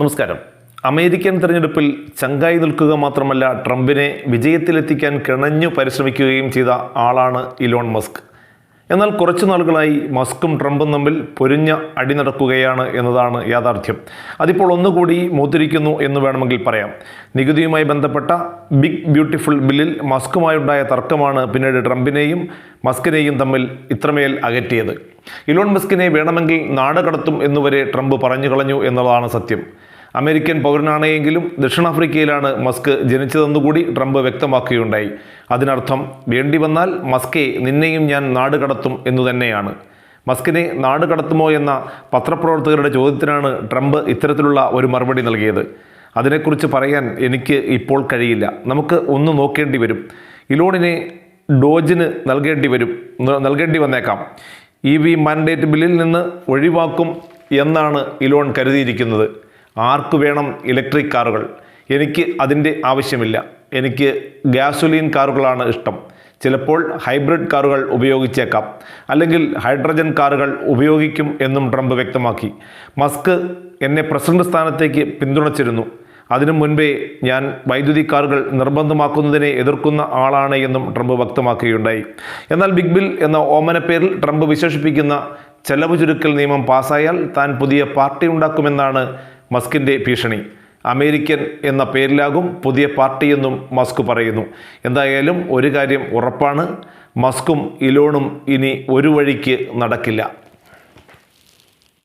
നമസ്കാരം. അമേരിക്കൻ തെരഞ്ഞെടുപ്പിൽ ചങ്കായി നിൽക്കുക മാത്രമല്ല ട്രംപിനെ വിജയത്തിലെത്തിക്കാൻ കിണഞ്ഞു പരിശ്രമിക്കുകയും ചെയ്ത ആളാണ് ഇലോൺ മസ്ക്. എന്നാൽ കുറച്ചു നാളുകളായി മസ്കും ട്രംപും തമ്മിൽ പൊരിഞ്ഞ അടി നടക്കുകയാണ് എന്നതാണ് യാഥാർത്ഥ്യം. അതിപ്പോൾ ഒന്നുകൂടി മൂത്തിരിക്കുന്നു എന്ന് വേണമെങ്കിൽ പറയാം. നികുതിയുമായി ബന്ധപ്പെട്ട ബിഗ് ബ്യൂട്ടിഫുൾ ബില്ലിൽ മസ്കുമായുണ്ടായ തർക്കമാണ് പിന്നീട് ട്രംപിനെയും മസ്കിനെയും തമ്മിൽ ഇത്രമേൽ അകറ്റിയത്. ഇലോൺ മസ്കിനെ വേണമെങ്കിൽ നാട് കടത്തും എന്നുവരെ ട്രംപ് പറഞ്ഞു കളഞ്ഞു എന്നുള്ളതാണ് സത്യം. അമേരിക്കൻ പൗരനാണെങ്കിലും ദക്ഷിണാഫ്രിക്കയിലാണ് മസ്ക് ജനിച്ചതെന്നുകൂടി ട്രംപ് വ്യക്തമാക്കുകയുണ്ടായി. അതിനർത്ഥം വേണ്ടി വന്നാൽ മസ്കെ നിന്നെയും ഞാൻ നാട് കടത്തും എന്നു തന്നെയാണ്. മസ്കിനെ നാട് കടത്തുമോ എന്ന പത്രപ്രവർത്തകരുടെ ചോദ്യത്തിനാണ് ട്രംപ് ഇത്തരത്തിലുള്ള ഒരു മറുപടി നൽകിയത്. അതിനെക്കുറിച്ച് പറയാൻ എനിക്ക് ഇപ്പോൾ കഴിയില്ല. നമുക്ക് ഒന്ന് നോക്കേണ്ടി വരും. ഇലോണിനെ ഡോജിന് നൽകേണ്ടി വരും. നൽകേണ്ടി വന്നേക്കാം. ഇ വി മാൻഡേറ്റ് ബില്ലിൽ നിന്ന് ഒഴിവാക്കും എന്നാണ് ഇലോൺ കരുതിയിരിക്കുന്നത്. ആർക്ക് വേണം ഇലക്ട്രിക് കാറുകൾ? എനിക്ക് അതിന്റെ ആവശ്യമില്ല. എനിക്ക് ഗ്യാസൊലീൻ കാറുകളാണ് ഇഷ്ടം. ചിലപ്പോൾ ഹൈബ്രിഡ് കാറുകൾ ഉപയോഗിച്ചേക്കാം. അല്ലെങ്കിൽ ഹൈഡ്രജൻ കാറുകൾ ഉപയോഗിക്കും എന്നും ട്രംപ് വ്യക്തമാക്കി. മസ്ക് എന്നെ പ്രസിഡന്റ് സ്ഥാനത്തേക്ക് പിന്തുണച്ചിരുന്നു. അതിനു മുൻപേ ഞാൻ വൈദ്യുതി കാറുകൾ നിർബന്ധമാക്കുന്നതിനെ എതിർക്കുന്ന ആളാണ് എന്നും ട്രംപ് വ്യക്തമാക്കുകയുണ്ടായി എന്നാൽ ബിഗ് ബിൽ എന്ന ഓമന പേരിൽ ട്രംപ് വിശേഷിപ്പിക്കുന്ന ചെലവ് ചുരുക്കൽ നിയമം പാസ്സായാൽ താൻ പുതിയ പാർട്ടി ഉണ്ടാക്കുമെന്നാണ് മസ്കിന്റെ ഭീഷണി. അമേരിക്കൻ എന്ന പേരിലാകും പുതിയ പാർട്ടിയെന്നും മസ്ക് പറയുന്നു. എന്തായാലും ഒരു കാര്യം ഉറപ്പാണ് മസ്കും ഇലോണും ഇനി ഒരു വഴിക്ക് നടക്കില്ല.